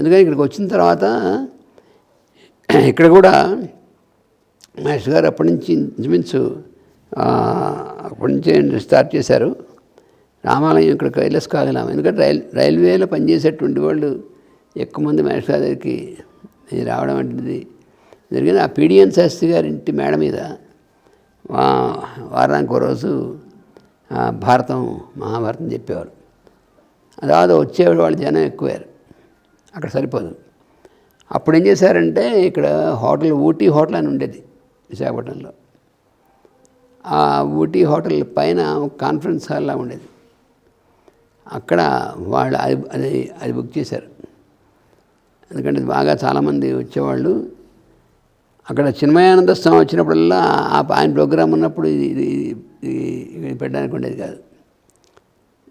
అందుకని ఇక్కడికి వచ్చిన తర్వాత ఇక్కడ కూడా మాస్టర్ గారు అప్పటి నుంచి ఇంచుమించు అప్పటి నుంచే స్టార్ట్ చేశారు. రామాలయం ఇక్కడ కైలాస్ కాగలం ఎందుకంటే రైల్ రైల్వేలో పనిచేసేటువంటి వాళ్ళు ఎక్కువ మంది మాస్టర్ గారి దగ్గరికి ఇది రావడం అనేది జరిగింది. ఆ పీడిఎన్ శాస్త్రి గారి ఇంటి మేడ మీద వారానికి ఒక రోజు భారతం మహాభారతం చెప్పేవారు. తర్వాత వచ్చేవాళ్ళు వాళ్ళు జనం ఎక్కువారు అక్కడ సరిపోదు. అప్పుడు ఏం చేశారంటే ఇక్కడ హోటల్ ఊటీ హోటల్ అని ఉండేది విశాఖపట్నంలో. ఆ ఊటీ హోటల్ పైన ఒక కాన్ఫరెన్స్ హాల్లా ఉండేది. అక్కడ వాళ్ళు అది అది అది బుక్ చేశారు. ఎందుకంటే బాగా చాలామంది వచ్చేవాళ్ళు. అక్కడ చిన్మయానంద స్వామి వచ్చినప్పుడల్లా ఆ ఆయన ప్రోగ్రాం ఉన్నప్పుడు ఇది ఇది ఇది పెట్టడానికి ఉండేది కాదు.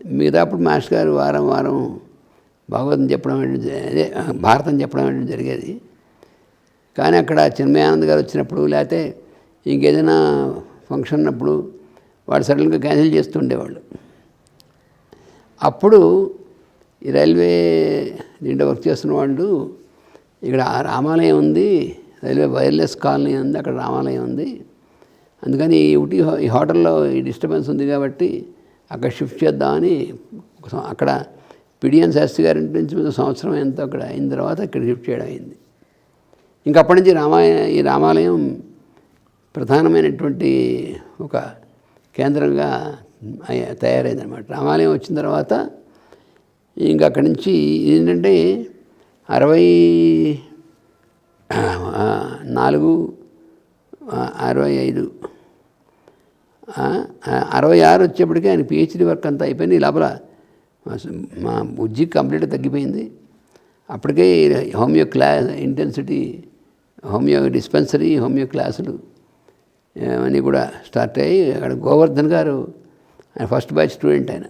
మిగతా అప్పుడు మాస్టర్ గారు వారం వారం భాగవతం చెప్పడం అదే భారతం చెప్పడం అనేది జరిగేది. కానీ అక్కడ చిన్మయానంద్ గారు వచ్చినప్పుడు లేకపోతే ఇంకేదైనా ఫంక్షన్ ఉన్నప్పుడు వాడు సడన్గా క్యాన్సిల్ చేస్తుండేవాళ్ళు అప్పుడు ఈ రైల్వే నిండా వర్క్ చేస్తున్న వాళ్ళు ఇక్కడ రామాలయం ఉంది రైల్వే వైర్లెస్ కాలనీ ఉంది అక్కడ రామాలయం ఉంది. అందుకని ఈ ఊటీ హో- ఈ హోటల్లో ఈ డిస్టర్బెన్స్ ఉంది కాబట్టి అక్కడ షిఫ్ట్ చేద్దామని అక్కడ పిడియన్ శాస్త్రి గారి ఇంటి నుంచి సంవత్సరం ఎంతో అక్కడ అయిన తర్వాత ఇక్కడ షిఫ్ట్ చేయడం అయింది. ఇంకా అప్పటి నుంచి రామాయ ఈ రామాలయం ప్రధానమైనటువంటి ఒక కేంద్రంగా తయారైంది తయారైందనమాట రామాలయం వచ్చిన తర్వాత ఇంకా అక్కడి నుంచి ఏంటంటే అరవై నాలుగు అరవై ఐదు అరవై ఆరు వచ్చేప్పటికీ ఆయన పిహెచ్డి వర్క్ అంతా అయిపోయింది. ఈ లోపల మా బుజ్జి కంప్లీట్ తగ్గిపోయింది. అప్పటికే హోమియో క్లా ఇంటెన్సిటీ హోమియో డిస్పెన్సరీ హోమియో క్లాసులు అన్నీ కూడా స్టార్ట్ అయ్యి అక్కడ గోవర్ధన్ గారు ఆయన ఫస్ట్ బ్యాచ్ స్టూడెంట్ ఆయన.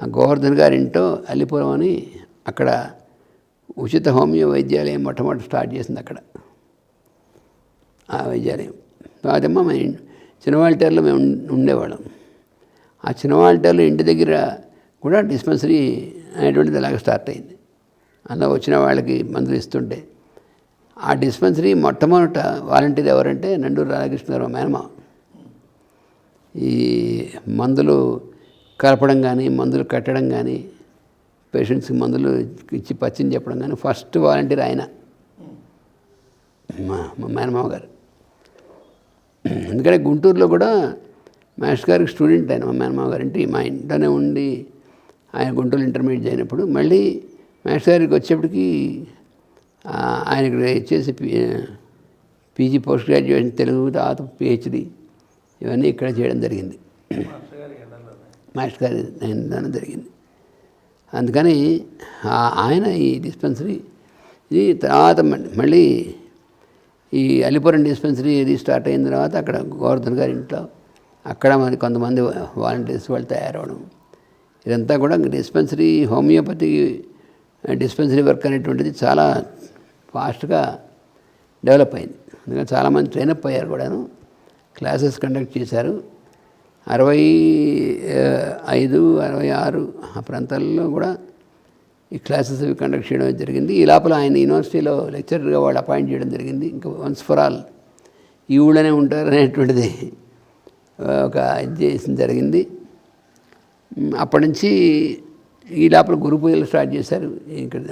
ఆ గోవర్ధన్ గారి ఇంటో అల్లిపురం అని అక్కడ ఉచిత హోమియో వైద్యాలయం మొట్టమొదటి స్టార్ట్ చేసింది అక్కడ. ఆ వైద్యాలయం. అదేమో మేము చిన్నవాళ్ళ మేము ఉండేవాళ్ళం. ఆ చిన్నవాళ్ళటేరులో ఇంటి దగ్గర కూడా డిస్పెన్సరీ అనేటువంటిది అలాగ స్టార్ట్ అయింది. అందులో వచ్చిన వాళ్ళకి మందులు ఇస్తుంటే ఆ డిస్పెన్సరీ మొట్టమొదట వాలంటీర్ ఎవరంటే నండూరు రాధాకృష్ణరావు మేనమా ఈ మందులు కలపడం కానీ మందులు కట్టడం కానీ పేషెంట్స్కి మందులు ఇచ్చి పచ్చిని చెప్పడం కానీ ఫస్ట్ వాలంటీర్ ఆయన మా మా మేనమామ గారు. ఎందుకంటే గుంటూరులో కూడా మాస్టర్ గారికి స్టూడెంట్ ఆయన మా మేనమామ గారు. ఇంటి మా ఇంట్లోనే ఉండి ఆయన గుంటూరు ఇంటర్మీడియట్ అయినప్పుడు మళ్ళీ మాస్టర్ గారికి వచ్చేప్పటికి ఆయన ఇక్కడ ఇచ్చేసి పీజీ పోస్ట్ గ్రాడ్యుయేషన్ తెలుగు తర్వాత పిహెచ్డి ఇవన్నీ ఇక్కడ చేయడం జరిగింది. మాస్టర్ గారి దానం జరిగింది. అందుకని ఆయన ఈ డిస్పెన్సరీ ఇది తర్వాత మళ్ళీ ఈ అలిపురం డిస్పెన్సరీ ఇది స్టార్ట్ అయిన తర్వాత అక్కడ గోవర్ధన్ గారి ఇంట్లో అక్కడ మరి కొంతమంది వాలంటీర్స్ వాళ్ళు తయారవడం. ఇదంతా కూడా డిస్పెన్సరీ హోమియోపతి డిస్పెన్సరీ వర్క్ అనేటువంటిది చాలా ఫాస్ట్గా డెవలప్ అయింది. అందుకని చాలామంది ట్రైనప్ అయ్యారు కూడాను. క్లాసెస్ కండక్ట్ చేశారు. అరవై ఐదు అరవై ఆరు ఆ ప్రాంతాల్లో కూడా ఈ క్లాసెస్ అవి కండక్ట్ చేయడం జరిగింది. ఈ లోపల ఆయన యూనివర్సిటీలో లెక్చరర్గా వాళ్ళు అపాయింట్ చేయడం జరిగింది. ఇంకా వన్స్ ఫర్ ఆల్ ఈ ఊళ్ళోనే ఉంటారు అనేటువంటిది ఒక ఇది చేసిన జరిగింది. అప్పటి నుంచి ఈ లోపల గురు పూజలు స్టార్ట్ చేశారు. ఇక్కడ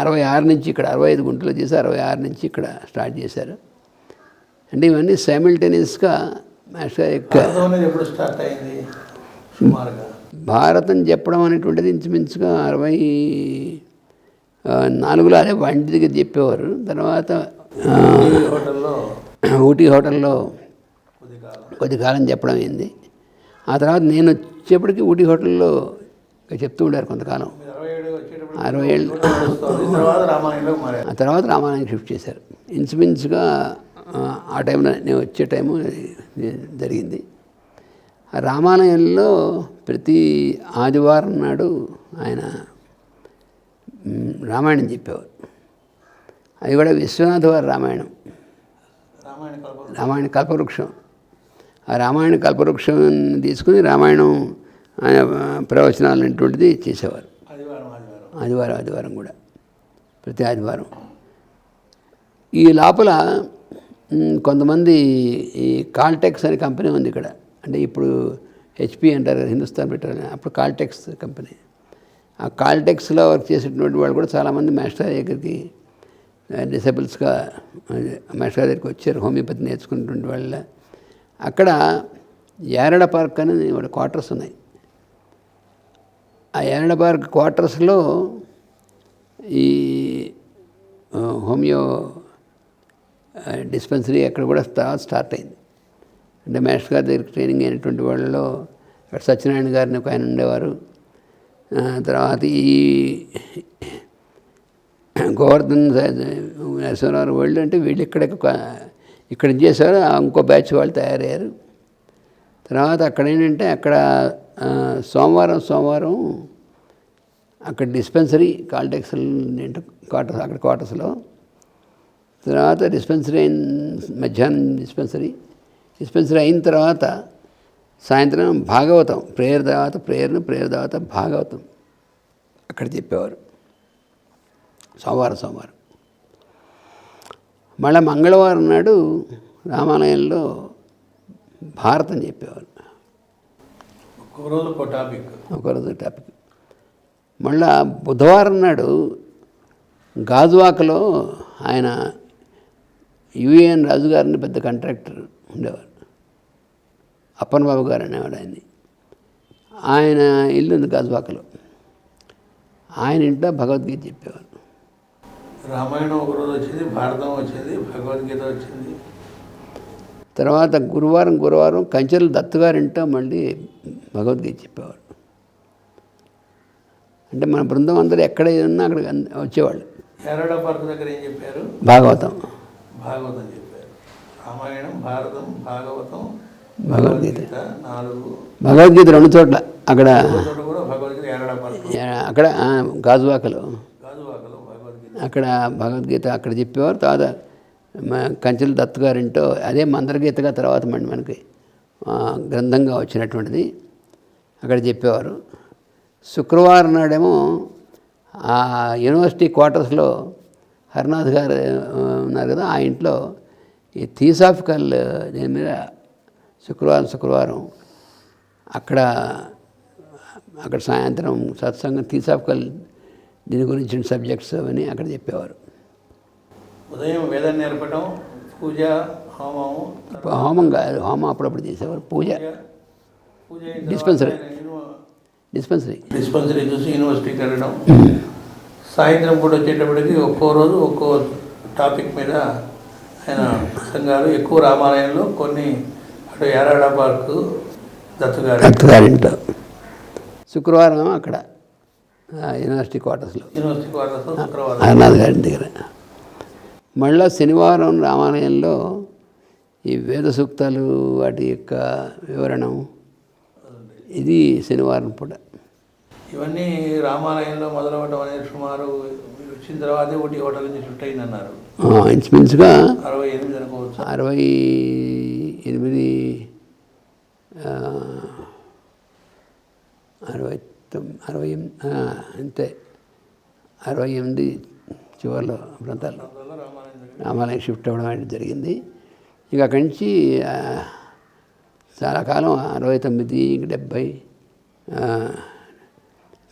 అరవై ఆరు నుంచి ఇక్కడ అరవై ఐదు గుంటలు చేసి అరవై ఆరు నుంచి ఇక్కడ స్టార్ట్ చేశారు. అంటే ఇవన్నీ సైమిల్టేనియస్గా భారతం చెప్పడం అనేటువంటిది ఇంచుమించుగా అరవై నాలుగులో అదే వంటి దగ్గర చెప్పేవారు. తర్వాత ఊటీ హోటల్లో కొద్ది కాలం చెప్పడం అయింది. ఆ తర్వాత నేను వచ్చేప్పటికి ఊటీ హోటల్లో చెప్తూ ఉండారు కొంతకాలం. అరవై ఏళ్ళు. ఆ తర్వాత రామాలయం షిఫ్ట్ చేశారు. ఇంచుమించుగా ఆ, టైంలో నేను వచ్చే టైము జరిగింది. ఆ రామాలయంలో ప్రతి ఆదివారం నాడు ఆయన రామాయణం చెప్పేవారు. అది కూడా విశ్వనాథ వారి రామాయణం రామాయణ కల్పవృక్షం. ఆ రామాయణ కల్పవృక్షం తీసుకుని రామాయణం ఆయన ప్రవచనాలు అనేటువంటిది చేసేవారు. ఆదివారం ఆదివారం ఆదివారం ఆదివారం కూడా ప్రతి ఆదివారం. ఈ లోపల కొంతమంది ఈ కాల్టెక్స్ అనే కంపెనీ ఉంది ఇక్కడ. అంటే ఇప్పుడు హెచ్పి అంటారు కదా, హిందుస్థాన్ పెట్రోలియం అప్పుడు కాల్టెక్స్ కంపెనీ. ఆ కాల్టెక్స్లో వర్క్ చేసేటువంటి వాళ్ళు కూడా చాలామంది మాస్టర్ దగ్గరికి డిసబుల్స్గా మాస్టర్ దగ్గరికి వచ్చారు. హోమియోపతి నేర్చుకున్నటువంటి వాళ్ళ అక్కడ యారడ పార్క్ అనేది వాళ్ళ క్వార్టర్స్ ఉన్నాయి. ఆ యారడ పార్క్ క్వార్టర్స్లో ఈ హోమియో డిస్పెన్సరీ అక్కడ కూడా స్టార్ట్ అయింది. అంటే మేష్ గారి దగ్గర ట్రైనింగ్ అయినటువంటి వాళ్ళలో అక్కడ సత్యనారాయణ గారిని ఒక ఆయన ఉండేవారు. తర్వాత ఈ గోవర్ధన్ నరసింహరావు వరల్డ్ అంటే వీళ్ళు ఇక్కడ ఇక్కడ చేశారు? ఇంకో బ్యాచ్ వాళ్ళు తయారయ్యారు. తర్వాత అక్కడ ఏంటంటే అక్కడ సోమవారం సోమవారం అక్కడ డిస్పెన్సరీ కాల్టెక్స్ క్వార్టర్స్ అక్కడ క్వార్టర్స్లో. తర్వాత డిస్పెన్సరీ అయిన మధ్యాహ్నం డిస్పెన్సరీ. డిస్పెన్సరీ అయిన తర్వాత సాయంత్రం భాగవతం ప్రేయర్ తర్వాత ప్రేయర్ను ప్రేయర్ తర్వాత భాగవతం అక్కడ చెప్పేవారు. సోమవారం సోమవారం. మళ్ళీ మంగళవారం నాడు రామాలయంలో భారతం చెప్పేవారు ఒక టాపిక్ ఒకరోజు టాపిక్ మళ్ళా బుధవారం నాడు గాజువాకలో ఆయన యుఏఎన్ రాజు గారిని పెద్ద కాంట్రాక్టర్ ఉండేవారు. అప్పన్ బాబు గారు అనేవాడు ఆయన్ని. ఆయన ఇల్లు ఉంది గాజువాకలో. ఆయన ఇంట్లో భగవద్గీత చెప్పేవారు. రామాయణం ఒక రోజు వచ్చింది భారతం వచ్చింది భగవద్గీత వచ్చింది. తర్వాత గురువారం గురువారం కంచెల దత్తుగారింటో మళ్ళీ భగవద్గీత చెప్పేవారు అంటే మన బృందం అందరూ ఎక్కడ ఉన్నా అక్కడ వచ్చేవాళ్ళు. ఎర్రడ పార్క్ దగ్గర ఏం చెప్పారు? భాగవతం. భాగవతం చెప్పారు. రామాయణం భారతం భాగవతం భగవద్గీత. నాలుగు. భగవద్గీత రెండు చోట్ల. అక్కడ అక్కడ గాజువాకలో. అక్కడ భగవద్గీత అక్కడ చెప్పేవారు. తర్వాత కంచెల దత్తు గారింటో అదే మంత్రగీతగా తర్వాత మన మనకి గ్రంథంగా వచ్చినటువంటిది అక్కడ చెప్పేవారు. శుక్రవారం నాడేమో ఆ యూనివర్సిటీ క్వార్టర్స్లో హరినాథ్ గారు ఉన్నారు కదా ఆ ఇంట్లో ఈ థియోసాఫికల్ దీని మీద శుక్రవారం శుక్రవారం అక్కడ అక్కడ సాయంత్రం సత్సంగం థియోసాఫికల్ దీని గురించిన సబ్జెక్ట్స్ అవన్నీ అక్కడ చెప్పేవారు. ఉదయం వేదం నేర్పడం పూజ హోమము హోమం కాదు హోమం అప్పుడప్పుడు చేసేవారు. పూజ. యూనివ- డిస్పెన్సరీ డిస్పెన్సరీ చూసి యూనివర్సిటీకి వెళ్ళడం. సాయంత్రం కూడా వచ్చేటప్పటికి ఒక్కో రోజు ఒక్కో టాపిక్ మీద ఆయన ప్రసంగాలు. ఎక్కువ రామాలయంలో కొన్ని అటు యారాడ పార్కు దత్తుగారి శుక్రవారం అక్కడ. యూనివర్సిటీ క్వార్టర్స్లో. హరినాథ్ గారి దగ్గర. మళ్ళా శనివారం రామాలయంలో ఈ వేద సూక్తాలు వాటి యొక్క వివరణం ఇది శనివారం పూట. ఇవన్నీ రామాలయంలో మొదలవడం అనేది సుమారు మీరు వచ్చిన తర్వాతే ఒకటి హోటల్ నుంచి షిఫ్ట్ అయిందన్నారు. ఆ, ఇంచుమించుగా అరవై ఎనిమిది అనుకోవచ్చు. అరవై ఎనిమిది అరవై అరవై అంతే. అరవై ఎనిమిది చివరిలో ప్రాంతాల్లో రామాలయం షిఫ్ట్ అవ్వడం అనేది జరిగింది. ఇక అక్కడి నుంచి చాలా కాలం అరవై తొమ్మిది ఇంక డెబ్భై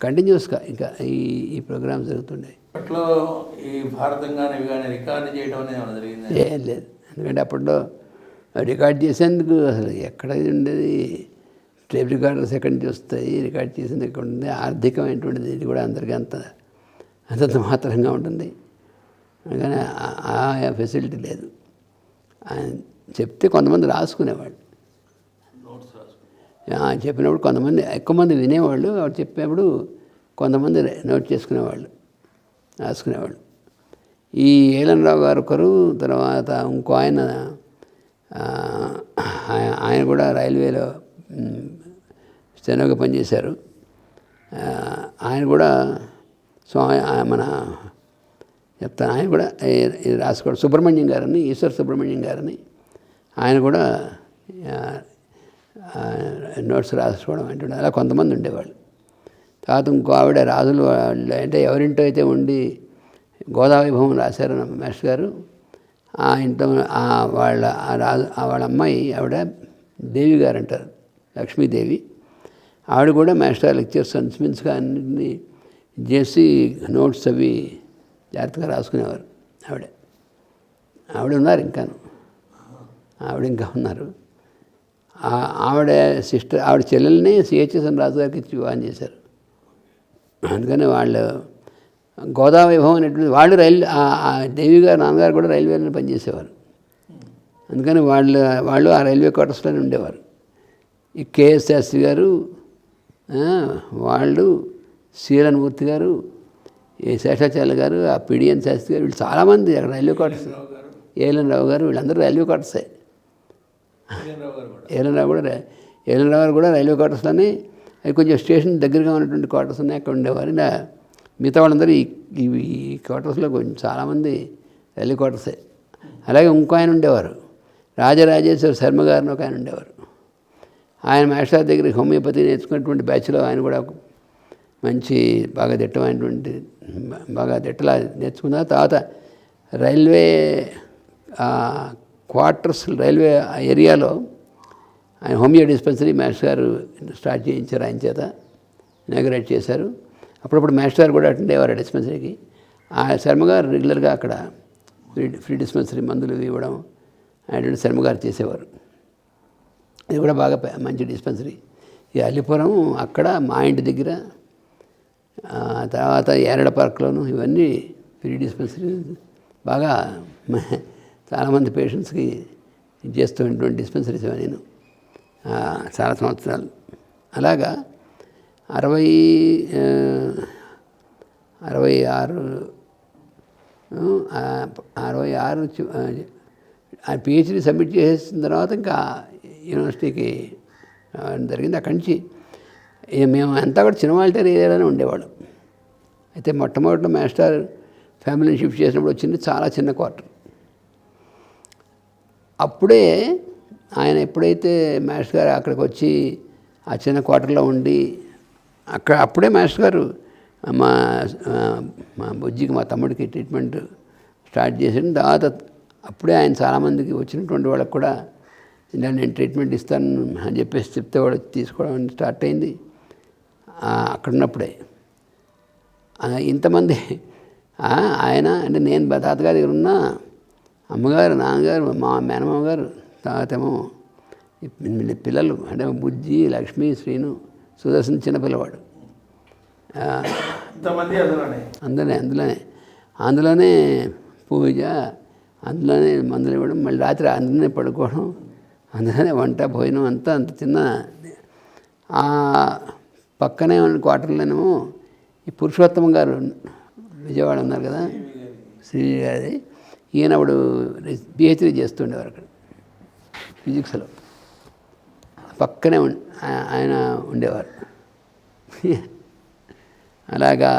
కంటిన్యూస్గా ఇంకా ఈ ఈ ప్రోగ్రామ్ జరుగుతుండే. అప్పట్లో ఈ భారతం కానీ ఇవి కానీ రికార్డు చేయడం అనేది జరిగింది? ఏం లేదు. ఎందుకంటే అప్పట్లో రికార్డ్ చేసేందుకు అసలు ఎక్కడ ఉండేది? టేప్ రికార్డులు సెకండ్ చూస్తాయి రికార్డ్ చేసేందుకు ఎక్కడ ఉంది. ఆర్థికమైనటువంటిది ఇది కూడా అందరికీ అంత అంతంత మాత్రంగా ఉంటుంది. అందుకని ఆ- ఫెసిలిటీ లేదు. ఆయన చెప్తే కొంతమంది రాసుకునేవాళ్ళు. చెప్పినప్పుడు కొంతమంది ఎక్కువ మంది వినేవాళ్ళు. వాడు చెప్పేప్పుడు కొంతమంది నోట్ చేసుకునేవాళ్ళు రాసుకునేవాళ్ళు. ఈ ఏలనరావు గారు ఒకరు తర్వాత ఇంకో ఆయన ఆయన- కూడా రైల్వేలో స్టెనోగా పనిచేశారు. ఆయన కూడా స్వామి మన చెప్తాను ఆయన కూడా రాసుకోవడం సుబ్రహ్మణ్యం గారని ఈశ్వర్ సుబ్రహ్మణ్యం గారని ఆయన కూడా నోట్స్ రాసుకోవడం అంటే అలా కొంతమంది ఉండేవాళ్ళు. తర్వాత ఇంకో ఆవిడ రాజులు వాళ్ళు అంటే ఎవరింటో అయితే ఉండి గోదావరి భూమి రాశారు నా గారు. ఆ ఇంట్లో వాళ్ళ ఆ రాజు వాళ్ళ అమ్మాయి ఆవిడ దేవి గారు అంటారు లక్ష్మీదేవి. ఆవిడ కూడా మాస్టర్ లెక్చర్స్ అన్స్మిన్స్గా అన్నింటినీ చేసి నోట్స్ అవి జాగ్రత్తగా రాసుకునేవారు ఆవిడ. ఆవిడ ఉన్నారు ఇంకాను. ఆవిడ ఇంకా ఉన్నారు. ఆవిడ సిస్టర్ ఆవిడ చెల్లెల్ని సిహెచ్ఎస్ఎన్ రాజు గారికి వివాహం చేశారు. అందుకని వాళ్ళు గోదావరి వైభవం అనేటువంటి వాళ్ళు రైల్వే దేవి గారు నాన్నగారు కూడా రైల్వేలో పనిచేసేవారు. అందుకని వాళ్ళు వాళ్ళు ఆ రైల్వే క్వార్టర్స్లోనే ఉండేవారు. ఈ కేఎస్ శాస్త్రి గారు వాళ్ళు శీలన్మూర్తి గారు ఏ శేషాచార్య గారు ఆ పిడిఎన్ శాస్త్రి గారు వీళ్ళు చాలామంది అక్కడ రైల్వే క్వార్టర్స్. ఏలన్ రావు గారు వీళ్ళందరూ రైల్వే క్వార్టర్సే ఏలన్ రావు కూడా ఏలన్ రావు గారు కూడా రైల్వే క్వార్టర్స్లోనే అవి కొంచెం స్టేషన్ దగ్గరగా ఉన్నటువంటి క్వార్టర్స్ ఉన్నాయి అక్కడ ఉండేవారు. ఇలా మిగతా వాళ్ళందరూ ఈ ఈ- ఈ క్వార్టర్స్లో కొంచెం చాలామంది రైల్వే క్వార్టర్సే అలాగే ఇంకో ఆయన ఉండేవారు రాజరాజేశ్వర శర్మ గారిని ఒక ఆయన ఉండేవారు. ఆయన మాస్టర్ దగ్గర హోమియోపతి నేర్చుకున్నటువంటి బ్యాచ్లో ఆయన కూడా మంచి బాగా దిట్టమైనటువంటి బాగా దిట్టలా నేర్చుకున్న తర్వాత రైల్వే క్వార్టర్స్ రైల్వే ఆ ఏరియాలో ఆయన హోమియో డిస్పెన్సరీ మాస్టర్ గారు స్టార్ట్ చేయించారు ఆయన చేత ఇనాగ్రేట్ చేశారు. అప్పుడప్పుడు మాస్టర్ గారు కూడా అటుండేవారు ఆ డిస్పెన్సరీకి. ఆ శర్మ గారు రెగ్యులర్గా అక్కడ ఫ్రీ ఫ్రీ డిస్పెన్సరీ మందులు ఇవ్వడం ఆయన శర్మ గారు చేసేవారు. ఇది కూడా బాగా మంచి డిస్పెన్సరీ. ఈ అల్లిపురం అక్కడ మా ఇంటి దగ్గర తర్వాత ఏరడ పార్క్లోను ఇవన్నీ ఫ్రీ డిస్పెన్సరీ. బాగా చాలామంది పేషెంట్స్కి ఇది చేస్తున్నటువంటి డిస్పెన్సరీస్ నేను చాలా సంవత్సరాలు. అలాగా అరవై అరవై ఆరు అరవై ఆరు పిహెచ్డి సబ్మిట్ చేసేసిన తర్వాత ఇంకా యూనివర్సిటీకి రావడం జరిగింది. అక్కడి నుంచి మేము అంతా కూడా చిన్నవాళ్ళ ఏరియాలోనే ఉండేవాళ్ళం. అయితే మొట్టమొదటి మాస్టర్ ఫ్యామిలీని షిఫ్ట్ చేసినప్పుడు వచ్చింది చాలా చిన్న క్వార్టర్. అప్పుడే ఆయన ఎప్పుడైతే మాస్టర్ గారు అక్కడికి వచ్చి ఆ చిన్న క్వార్టర్లో ఉండి అక్కడ అప్పుడే మాస్టర్ గారు మా మా బుజ్జికి మా తమ్ముడికి ట్రీట్మెంట్ స్టార్ట్ చేసిన తర్వాత అప్పుడే ఆయన చాలామందికి వచ్చినటువంటి వాళ్ళకి కూడా ఇలా నేను ట్రీట్మెంట్ ఇస్తాను అని చెప్పేసి చెప్తే వాడు తీసుకోవడం స్టార్ట్ అయింది. అక్కడ ఉన్నప్పుడే ఇంతమంది ఆయన అంటే నేను తాతగారి దగ్గర ఉన్నా అమ్మగారు నాన్నగారు మా మేనమామ గారు తాతేమో పిల్లలు అంటే బుజ్జి లక్ష్మి శ్రీను సుదర్శన్ చిన్నపిల్లవాడు అందులోనే అందులోనే. అందులోనే పూజ అందులోనే మందులు ఇవ్వడం మళ్ళీ రాత్రి అందులోనే పడుకోవడం అందుకనే వంట భోజనం అంతా అంత చిన్న ఆ పక్కనే ఉన్న క్వార్టర్లోనేమో ఈ పురుషోత్తమం గారు విజయవాడ ఉన్నారు కదా శ్రీ గారి ఈయన అప్పుడు పిహెచ్డీ చేస్తుండేవారు అక్కడ ఫిజిక్స్లో పక్కనే ఆయన ఉండేవారు. అలాగా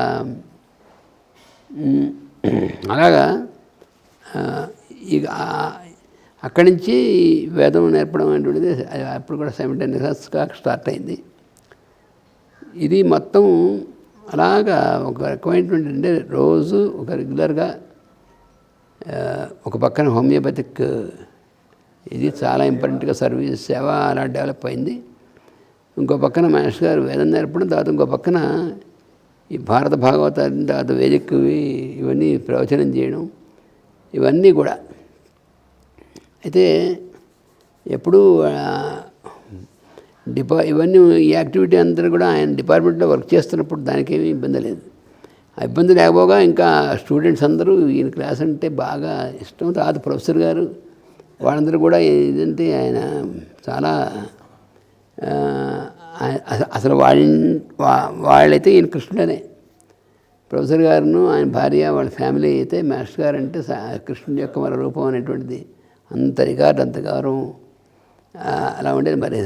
అలాగా ఇక అక్కడి నుంచి వేదం నేర్పడం అనేటువంటిది అది అప్పుడు కూడా సైమిటేనియస్గా స్టార్ట్ అయింది. ఇది మొత్తం అలాగా ఒక రకమైనటువంటి అంటే రోజు ఒక రెగ్యులర్గా ఒక పక్కన హోమియోపతిక్ ఇది చాలా ఇంపార్టెంట్గా సర్వీస్ సేవ అలా డెవలప్ అయింది. ఇంకో పక్కన మాస్టర్ గారు వేదం నేర్పడం తర్వాత ఇంకో పక్కన ఈ భారత భాగవతాన్ని తర్వాత వేదికవి ఇవన్నీ ప్రవచనం చేయడం ఇవన్నీ కూడా అయితే ఎప్పుడూ డిపా ఇవన్నీ ఈ యాక్టివిటీ అంతా కూడా ఆయన డిపార్ట్మెంట్లో వర్క్ చేస్తున్నప్పుడు దానికి ఏమీ ఇబ్బంది లేదు. ఆ ఇబ్బంది లేకపోగా ఇంకా స్టూడెంట్స్ అందరూ ఈయన క్లాస్ అంటే బాగా ఇష్టం. తర్వాత ప్రొఫెసర్ గారు వాళ్ళందరూ కూడా ఏంటంటే ఆయన చాలా అస- అసలు వాళ్ళ వాళ్ళైతే ఈయన కృష్ణుడనే. ప్రొఫెసర్ గారును ఆయన భార్య వాళ్ళ ఫ్యామిలీ అయితే మాస్టర్ గారు అంటే కృష్ణుడి యొక్క మన రూపం అనేటువంటిది అంత రికార్డు అంత గౌరవం ఆ, అలా ఉండేది మరి